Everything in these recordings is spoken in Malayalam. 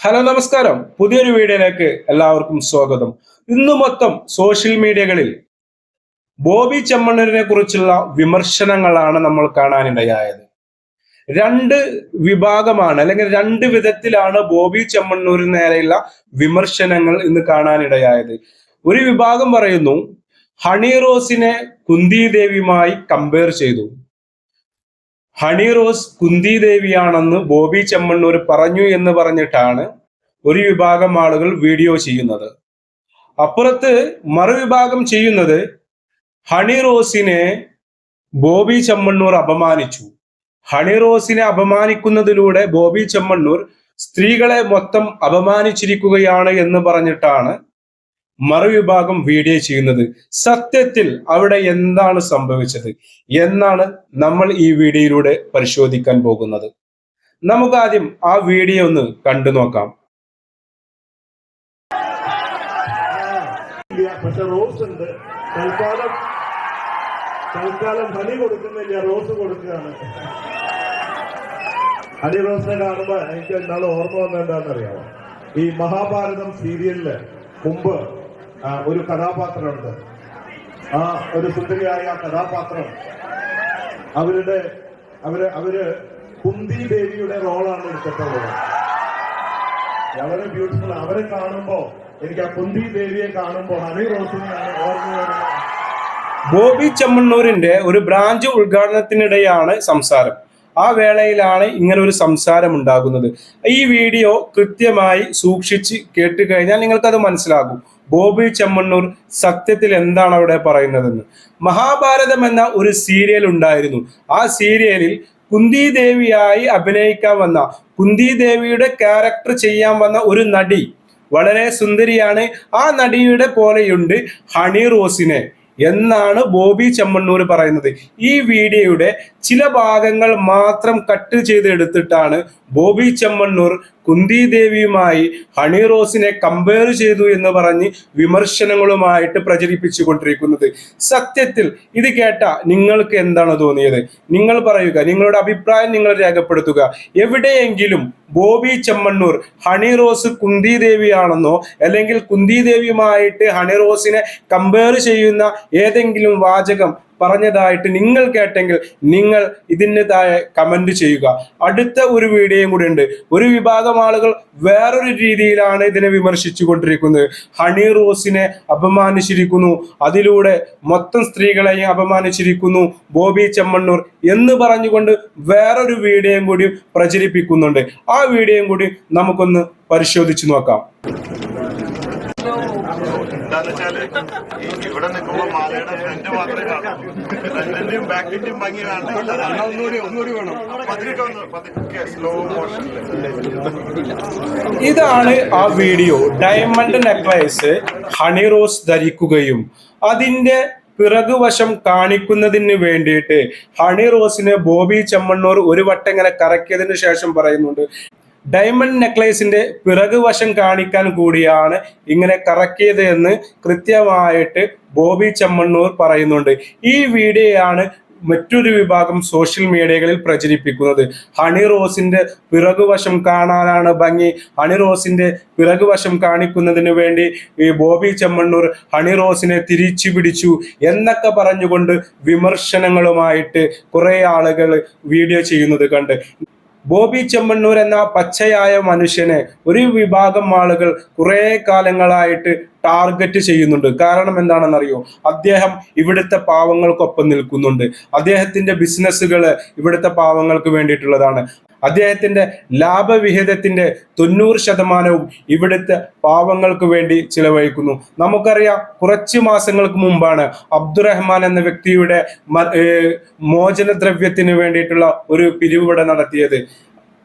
ഹലോ നമസ്കാരം. പുതിയൊരു വീഡിയോയിലേക്ക് എല്ലാവർക്കും സ്വാഗതം. ഇന്ന് മൊത്തം സോഷ്യൽ മീഡിയകളിൽ ബോബി ചെമ്മണ്ണൂരിനെ കുറിച്ചുള്ള വിമർശനങ്ങളാണ് നമ്മൾ കാണാനിടയായത്. രണ്ട് വിഭാഗമാണ് അല്ലെങ്കിൽ രണ്ട് വിധത്തിലാണ് ബോബി ചെമ്മണ്ണൂരിന് നേരെയുള്ള വിമർശനങ്ങൾ ഇന്ന് കാണാനിടയായത്. ഒരു വിഭാഗം പറയുന്നു ഹണി റോസിനെ കുന്തി ദേവിയുമായി കമ്പയർ ചെയ്തു. ഹണി റോസ് കുന്തി ദേവിയാണെന്ന് ബോബി ചെമ്മണ്ണൂർ പറഞ്ഞു എന്ന് പറഞ്ഞിട്ടാണ് ഒരു വിഭാഗം ആളുകൾ വീഡിയോ ചെയ്യുന്നത്. അപ്പുറത്ത് മറുവിഭാഗം ചെയ്യുന്നത് ഹണി റോസിനെ ബോബി ചെമ്മണ്ണൂർ അപമാനിച്ചു. ഹണി റോസിനെ അപമാനിക്കുന്നതിലൂടെ ബോബി ചെമ്മണ്ണൂർ സ്ത്രീകളെ മൊത്തം അപമാനിച്ചിരിക്കുകയാണ് എന്ന് പറഞ്ഞിട്ടാണ് മറുവിഭാഗം വീഡിയോ ചെയ്യുന്നത്. സത്യത്തിൽ അവിടെ എന്താണ് സംഭവിച്ചത്? എന്നാണ് നമ്മൾ ഈ വീഡിയോയിലൂടെ പരിശോധിക്കാൻ പോകുന്നത്. നമുക്ക് ആദ്യം ആ വീഡിയോ ഒന്ന് കണ്ടു നോക്കാം. പക്ഷെ റോസ് ഉണ്ട്. കൊടുക്കുന്നില്ല റോസ് കൊടുക്കുകയാണ്. റോസിനെ കാണുമ്പോ എനിക്ക് ഇന്നാൾ ഓർമ്മ വന്നത് എന്താണെന്നറിയാമോ ഈ മഹാഭാരതം സീരിയലിൽ മുമ്പ് ഒരു കഥാപാത്രമുണ്ട്. ആ ഒരു സുന്ദരിയായ കഥാപാത്രം. അവരുടെ അവർ അവർ കുന്തി ദേവിയുടെ റോളാണ് എടുത്തിട്ടുള്ളത്. വളരെ ബ്യൂട്ടിഫുൾ അവരെ കാണുമ്പോ എനിക്ക് ആ കുന്തി ദേവിയെ കാണുമ്പോ ഹണി റോസിനെയാണ് ഓർമ്മ വരുന്നത്. ബോബി ചെമ്മണ്ണൂരിന്റെ ഒരു ബ്രാഞ്ച് ഉദ്ഘാടനത്തിനിടെയാണ് സംസാരം. ആ വേളയിലാണ് ഇങ്ങനെ ഒരു സംസാരം ഉണ്ടാകുന്നത്. ഈ വീഡിയോ കൃത്യമായി സൂക്ഷിച്ച് കേട്ട് കഴിഞ്ഞാൽ നിങ്ങൾക്കത് മനസ്സിലാകും. ബോബി ചെമ്മണ്ണൂർ സത്യത്തിൽ എന്താണ് അവിടെ പറയുന്നതെന്ന്. മഹാഭാരതം എന്ന ഒരു സീരിയൽ ഉണ്ടായിരുന്നു. ആ സീരിയലിൽ കുന്തി ദേവിയായി അഭിനയിക്കാൻ വന്ന കുന്തി ദേവിയുടെ ക്യാരക്ടർ ചെയ്യാൻ വന്ന ഒരു നടി വളരെ സുന്ദരിയാണ്. ആ നടിയുടെ പോലെയുണ്ട് ഹണി റോസിനെ. എന്നാണ് ബോബി ചെമ്മണ്ണൂർ പറയുന്നത്. ഈ വീഡിയോയുടെ ചില ഭാഗങ്ങൾ മാത്രം കട്ട് ചെയ്ത് എടുത്തിട്ടാണ് ബോബി ചെമ്മണ്ണൂർ കുന്തി ദേവിയുമായി ഹണി റോസിനെ കമ്പയർ ചെയ്തു എന്ന് പറഞ്ഞ് വിമർശനങ്ങളുമായിട്ട് പ്രചരിപ്പിച്ചു കൊണ്ടിരിക്കുന്നത് സത്യത്തിൽ ഇത് കേട്ട നിങ്ങൾക്ക് എന്താണ് തോന്നിയത്? നിങ്ങൾ പറയുക നിങ്ങളുടെ അഭിപ്രായം നിങ്ങൾ രേഖപ്പെടുത്തുക. എവിടെയെങ്കിലും ബോബി ചെമ്മണ്ണൂർ ഹണി റോസ് കുന്തി ദേവിയാണെന്നോ അല്ലെങ്കിൽ കുന്തി ദേവിയുമായിട്ട് ഹണി റോസിനെ കമ്പയർ ചെയ്യുന്ന ഏതെങ്കിലും വാചകം പറഞ്ഞതായിട്ട് നിങ്ങൾ കേട്ടെങ്കിൽ നിങ്ങൾ ഇതിന് താഴെ കമന്റ് ചെയ്യുക. അടുത്ത ഒരു വീഡിയോയും കൂടി ഉണ്ട്. ഒരു വിഭാഗം ആളുകൾ വേറൊരു രീതിയിലാണ് ഇതിനെ വിമർശിച്ചു കൊണ്ടിരിക്കുന്നത്. ഹണി റോസിനെ അപമാനിച്ചിരിക്കുന്നു. അതിലൂടെ മൊത്തം സ്ത്രീകളെയും അപമാനിച്ചിരിക്കുന്നു. ബോബി ചെമ്മണ്ണൂർ എന്ന് പറഞ്ഞുകൊണ്ട് വേറൊരു വീഡിയോയും കൂടി പ്രചരിപ്പിക്കുന്നുണ്ട്. ആ വീഡിയോയും കൂടി നമുക്കൊന്ന് പരിശോധിച്ചു നോക്കാം. എന്താന്ന് വെച്ചാൽ ഈ ഇവിടെ നിൽക്കുമ്പോ മാലയുടെ ഫ്രണ്ട് മാത്രമേ കാണൂ. ഫ്രണ്ടിന്റെയും ബാക്കിന്റെയും ഭംഗി കാണണം ഒന്നുകൂടി ഒന്നുകൂടി വേണം. പതുക്കെ ഒന്ന് പതുക്കെ സ്ലോ മോഷൻ ഇതാണ് ആ video diamond necklace Honey Rose ധരിക്കുകയും അതിന്റെ പിറകുവശം കാണിക്കുന്നതിന് വേണ്ടിയിട്ട് ഹണി റോസിനെ ബോബി ചെമ്മണ്ണൂർ ഒരു വട്ടം ഇങ്ങനെ കറക്കിയതിന് ശേഷം പറയുന്നുണ്ട്. ഡയമണ്ട് നെക്ലേസിന്റെ പിറകുവശം കാണിക്കാൻ കൂടിയാണ് ഇങ്ങനെ കറക്കിയത് എന്ന് കൃത്യമായിട്ട് ബോബി ചെമ്മണ്ണൂർ പറയുന്നുണ്ട്. ഈ വീഡിയോയാണ് മറ്റൊരു വിഭാഗം സോഷ്യൽ മീഡിയകളിൽ പ്രചരിപ്പിക്കുന്നത്. ഹണി റോസിന്റെ പിറകുവശം കാണാനാണ് ഭംഗി. ഹണി റോസിന്റെ പിറകുവശം കാണിക്കുന്നതിന് വേണ്ടി ഈ ബോബി ചെമ്മണ്ണൂർ ഹണി റോസിനെ തിരിച്ചു പിടിച്ചു എന്നൊക്കെ പറഞ്ഞുകൊണ്ട് വിമർശനങ്ങളുമായിട്ട് കുറെ ആളുകൾ വീഡിയോ ചെയ്യുന്നത് കണ്ട്. ബോബി ചെമ്മണ്ണൂർ എന്ന പച്ചയായ മനുഷ്യനെ ഒരു വിഭാഗം ആളുകൾ കുറെ കാലങ്ങളായിട്ട് ടാർഗറ്റ് ചെയ്യുന്നുണ്ട്. കാരണം എന്താണെന്നറിയോ? അദ്ദേഹം ഇവിടുത്തെ പാവങ്ങൾക്കൊപ്പം നിൽക്കുന്നുണ്ട്. അദ്ദേഹത്തിന്റെ ബിസിനസ്സുകൾ ഇവിടുത്തെ പാവങ്ങൾക്ക് വേണ്ടിയിട്ടുള്ളതാണ്. അദ്ദേഹത്തിന്റെ ലാഭവിഹിതത്തിന്റെ തൊണ്ണൂറ് ശതമാനവും ഇവിടുത്തെ പാവങ്ങൾക്ക് വേണ്ടി ചിലവഴിക്കുന്നു. നമുക്കറിയാം കുറച്ച് മാസങ്ങൾക്ക് മുമ്പാണ് അബ്ദുറഹ്മാൻ എന്ന വ്യക്തിയുടെ മോചനദ്രവ്യത്തിന് വേണ്ടിയിട്ടുള്ള ഒരു പിരിവ് ഇവിടെ നടത്തിയത്.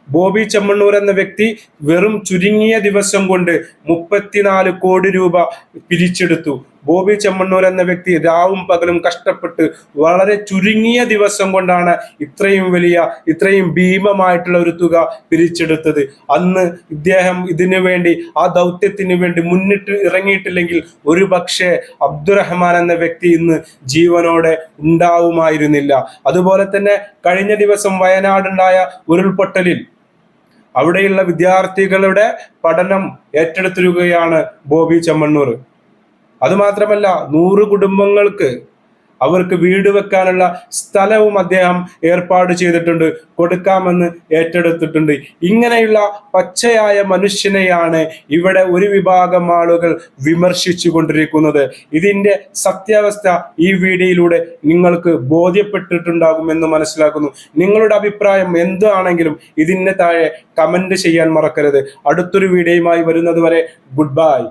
ബോബി ചെമ്മണ്ണൂർ എന്ന വ്യക്തി വെറും ചുരുങ്ങിയ ദിവസം കൊണ്ട് മുപ്പത്തിനാല് കോടി രൂപ പിരിച്ചെടുത്തു. ബോബി ചെമ്മണ്ണൂർ എന്ന വ്യക്തി രാവും പകലും കഷ്ടപ്പെട്ട് വളരെ ചുരുങ്ങിയ ദിവസം കൊണ്ടാണ് ഇത്രയും വലിയ ഇത്രയും ഭീമമായിട്ടുള്ള ഒരു തുക പിരിച്ചെടുത്തത്. അന്ന് ഇദ്ദേഹം ഇതിനു വേണ്ടി ആ ദൗത്യത്തിന് വേണ്ടി മുന്നിട്ട് ഇറങ്ങിയിട്ടില്ലെങ്കിൽ ഒരു പക്ഷേ അബ്ദുറഹ്മാൻ എന്ന വ്യക്തി ഇന്ന് ജീവനോടെ ഉണ്ടാവുമായിരുന്നില്ല. അതുപോലെ തന്നെ കഴിഞ്ഞ ദിവസം വയനാടുണ്ടായ ഉരുൾപൊട്ടലിൽ അവിടെയുള്ള വിദ്യാർത്ഥികളുടെ പഠനം ഏറ്റെടുത്തിരിക്കുകയാണ് ബോബി ചെമ്മണ്ണൂർ. അതുമാത്രമല്ല നൂറ് കുടുംബങ്ങൾക്ക് അവർക്ക് വീട് വെക്കാനുള്ള സ്ഥലവും അദ്ദേഹം ഏർപ്പാട് ചെയ്തിട്ടുണ്ട് കൊടുക്കാമെന്ന് ഏറ്റെടുത്തിട്ടുണ്ട്. ഇങ്ങനെയുള്ള പച്ചയായ മനുഷ്യനെയാണ് ഇവിടെ ഒരു വിഭാഗം ആളുകൾ വിമർശിച്ചു കൊണ്ടിരിക്കുന്നത് ഇതിന്റെ സത്യാവസ്ഥ ഈ വീഡിയോയിലൂടെ നിങ്ങൾക്ക് ബോധ്യപ്പെട്ടിട്ടുണ്ടാകുമെന്ന് മനസ്സിലാക്കുന്നു. നിങ്ങളുടെ അഭിപ്രായം എന്താണെങ്കിലും ഇതിന് താഴെ കമന്റ് ചെയ്യാൻ മറക്കരുത്. അടുത്തൊരു വീഡിയോയുമായി വരുന്നത് വരെ ഗുഡ് ബൈ.